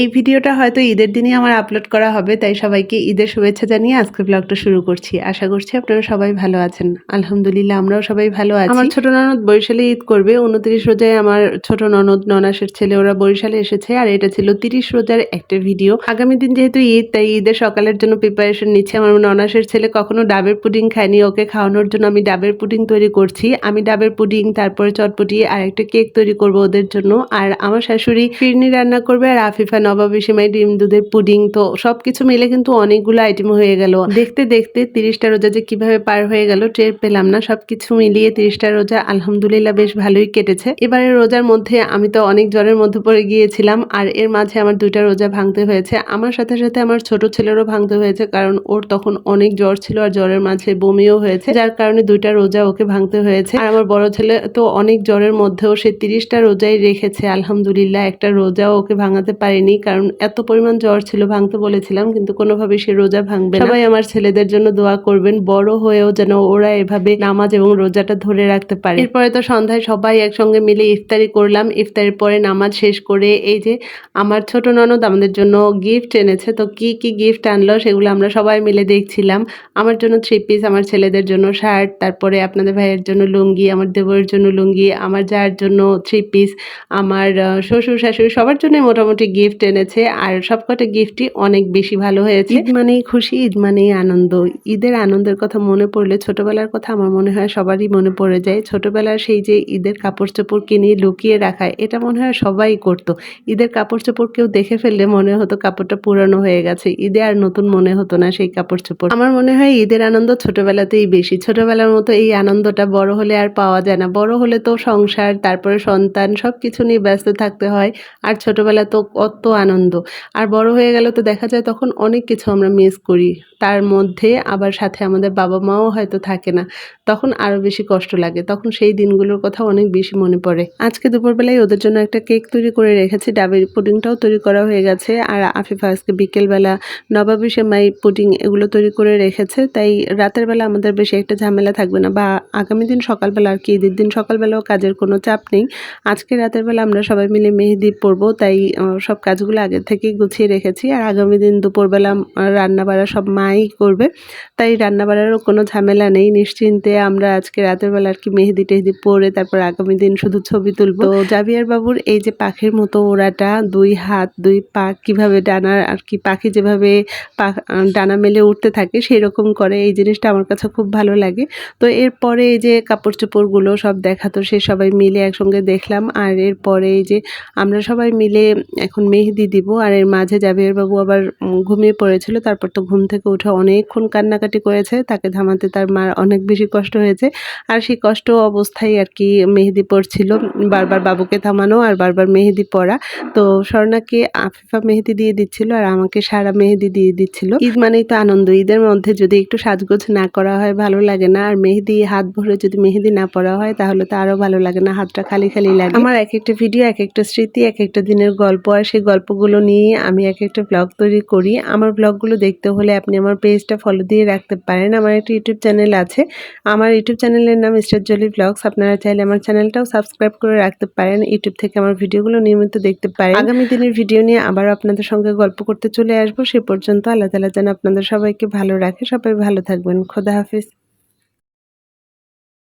এই ভিডিওটা হয়তো ঈদের দিনই আমার আপলোড করা হবে, তাই সবাইকে ঈদের শুভেচ্ছা জানিয়ে আজকে ব্লগটা শুরু করছি। আশা করছি আপনারা সবাই ভালো আছেন। আলহামদুলিল্লাহ, আমরাও সবাই ভালো আছি। আমার ছোট ননদ বরিশালে ঈদ করবে। উনত্রিশ রোজায় আমার ছোট ননদ ননাসের ছেলে, ওরা বরিশালে এসেছে। আর এটা ছিল তিরিশ রোজার একটা ভিডিও আগামী দিন যেহেতু ঈদ, তাই ঈদের সকালের জন্য প্রিপারেশন নিচ্ছে। আমার ননাসের ছেলে কখনো ডাবের পুডিং খায়নি, ওকে খাওয়ানোর জন্য আমি ডাবের পুডিং তৈরি করছি। আমি ডাবের পুডিং, তারপরে চটপটি, আর একটা কেক তৈরি করব ওদের জন্য। আর আমার শাশুড়ি ফিরনি রান্না করবে, আর আফিফা নবাবী সেমাই, ডিম, দুধের পুডিং, তো সবকিছু মিলে কিন্তু অনেকগুলো আইটেম হয়ে গেল। দেখতে দেখতে তিরিশটা রোজা যে কীভাবে পার হয়ে গেল, টের পেলাম না। সবকিছু মিলিয়ে তিরিশটা রোজা আলহামদুলিল্লাহ বেশ ভালোই কেটেছে। এবারে রোজার মধ্যে আমি তো অনেক জ্বরের মধ্যে পড়ে গিয়েছিলাম, আর এর মাঝে আমার দুইটা রোজা ভাঙতে হয়েছে। আমার সাথে সাথে আমার ছোট ছেলেরও ভাঙতে হয়েছে, কারণ ওর তখন অনেক জ্বর ছিল আর জ্বরের মাঝে বমিও হয়েছে, যার কারণে দুইটা রোজা ওকে ভাঙতে হয়েছে। আর আমার বড় ছেলে তো অনেক জ্বরের মধ্যেও সে তিরিশটা রোজাই রেখেছে। আলহামদুলিল্লাহ একটা রোজাও ওকে ভাঙাতে পারিনি। কারণ এত পরিমাণ জ্বর ছিল, ভাঙতে বলেছিলাম, কিন্তু কোনোভাবে সে রোজা ভাঙবে সবাই আমার ছেলেদের জন্য দোয়া করবেন, বড় হয়েও যেন ওরা এভাবে নামাজ এবং রোজাটা ধরে রাখতে পারে। এরপরে তো সন্ধ্যায় সবাই একসঙ্গে মিলে ইফতারি করলাম, ইফতারির পরে নামাজ শেষ করে এই যে আমার ছোট ননদ আমাদের জন্য গিফট এনেছে, তো কি কি গিফট আনলো সেগুলো আমরা সবাই মিলে দেখছিলাম। আমার জন্য থ্রি পিস আমার ছেলেদের জন্য শার্ট তারপরে আপনাদের ভাইয়ের জন্য লুঙ্গি, আমার দেবরের জন্য লুঙ্গি, আমার যার জন্য থ্রি পিস আমার শ্বশুর শাশুড়ি সবার জন্য মোটামুটি গিফট এনেছে, আর সবকটা গিফটই অনেক বেশি ভালো হয়েছে। ঈদ মানেই খুশি, ঈদ মানেই আনন্দ। ঈদের আনন্দের কথা মনে পড়লে ছোটবেলার কথা আমার মনে হয় সবারই মনে পড়ে যায়। ছোটবেলার সেই যে ঈদের কাপড় চোপড় কিনে লুকিয়ে রাখা, এটা মনে হয় সবাই করতো। ঈদের কাপড় চোপড় কেউ দেখে ফেললে মনে হতো কাপড়টা পুরানো হয়ে গেছে। ঈদে আর নতুন মনে হতো না সেই কাপড় চোপড় আমার মনে হয় ঈদের আনন্দ ছোটবেলাতেই বেশি। ছোটবেলার মতো এই আনন্দটা বড় হলে আর পাওয়া যায় না। বড় হলে তো সংসার, তারপরে সন্তান সব কিছু নিয়ে ব্যস্ত থাকতে হয়। আর ছোটবেলা তো কত আনন্দ। আর বড় হয়ে গেলে তো দেখা যায় তখন অনেক কিছু আমরা মিস করি। তার মধ্যে আবার সাথে আমাদের বাবা মাও হয়তো থাকে না। তখন আরও বেশি কষ্ট লাগে। তখন সেই দিনগুলোর কথা অনেক বেশি মনে পড়ে। আজকে দুপুরবেলায় ওদের জন্য একটা কেক তৈরি করে রেখেছি। ডাবের পুডিংটাও তৈরি করা হয়ে গেছে। আর আফিফা আজকে বিকেলবেলা নবাবী সেমাই পুডিং এগুলো তৈরি করে রেখেছে। তাই রাতের বেলা আমাদের বেশি একটা ঝামেলা থাকবে না। বা আগামী দিন সকালবেলা আর কি, ঈদের দিন সকালবেলাও কাজের কোনো চাপ নেই। আজকে রাতের বেলা আমরা সবাই মিলে মেহেদি পরবো। তাই সব সব কাজগুলো আগের থেকেই গুছিয়ে রেখেছি। আর আগামী দিন দুপুরবেলা রান্না বাড়া সব মাই করবে। তাই রান্না বাড়ারও কোনো ঝামেলা নেই। নিশ্চিন্তে আমরা আজকে রাতের বেলা আর কি মেহেদি টেহেদি পরে তারপর আগামী দিন শুধু ছবি তুলবো। জাবিয়ার বাবুর এই যে পাখির মতো ওড়াটা, দুই হাত, দুই পা কীভাবে ডানার আর কি পাখি যেভাবে ডানা মেলে উঠতে থাকে সেই রকম করে এই জিনিসটা আমার কাছে খুব ভালো লাগে। তো এরপরে এই যে কাপড় চোপড়গুলো সব দেখাতো সে সবাই মিলে একসঙ্গে দেখলাম। আর এরপরে এই যে আমরা সবাই মিলে এখন মেহেদি দিব আর এর মাঝে জাবির বাবু আবার ঘুমিয়ে পড়েছিল। তারপর তো ঘুম থেকে উঠে অনেকক্ষণ কান্নাকাটি করেছে। তাকে থামাতে তার মার অনেক বেশি কষ্ট হয়েছে। আর সেই কষ্ট অবস্থায় আর কি মেহেদি পড়ছিল। বারবার বাবুকে থামানো আর বারবার মেহেদি পড়া। তো স্বর্ণাকে আফিফা মেহেদি দিয়ে দিচ্ছিল আর আমাকে সারা মেহেদি দিয়ে দিচ্ছিল। ঈদ মানেই তো আনন্দ। ঈদের মধ্যে যদি একটু সাজগোজ না করা হয় ভালো লাগে না। আর মেহেদি, হাত ভরে যদি মেহেদি না পড়া হয় তাহলে তো আরও ভালো লাগে না। হাতটা খালি খালি লাগে। আমার এক একটা ভিডিও এক একটা স্মৃতি এক একটা দিনের গল্প আর সেই গল্পগুলো নিয়ে আমি এক একটা ব্লগ তৈরি করি। আমার ব্লগগুলো দেখতে হলে আপনি আমার পেজটা ফলো দিয়ে রাখতে পারেন। আমার একটা ইউটিউব চ্যানেল আছে। আমার ইউটিউব চ্যানেলের নাম জলি ব্লগস আপনারা চাইলে আমার চ্যানেলটাও সাবস্ক্রাইব করে রাখতে পারেন। ইউটিউব থেকে আমার ভিডিওগুলো নিয়মিত দেখতে পারেন। আগামী দিনের ভিডিও নিয়ে আবারও আপনাদের সঙ্গে গল্প করতে চলে আসব। সে পর্যন্ত আল্লাহ তালা যেন আপনাদের সবাইকে ভালো রাখে। সবাই ভালো থাকবেন। খোদা হাফিজ।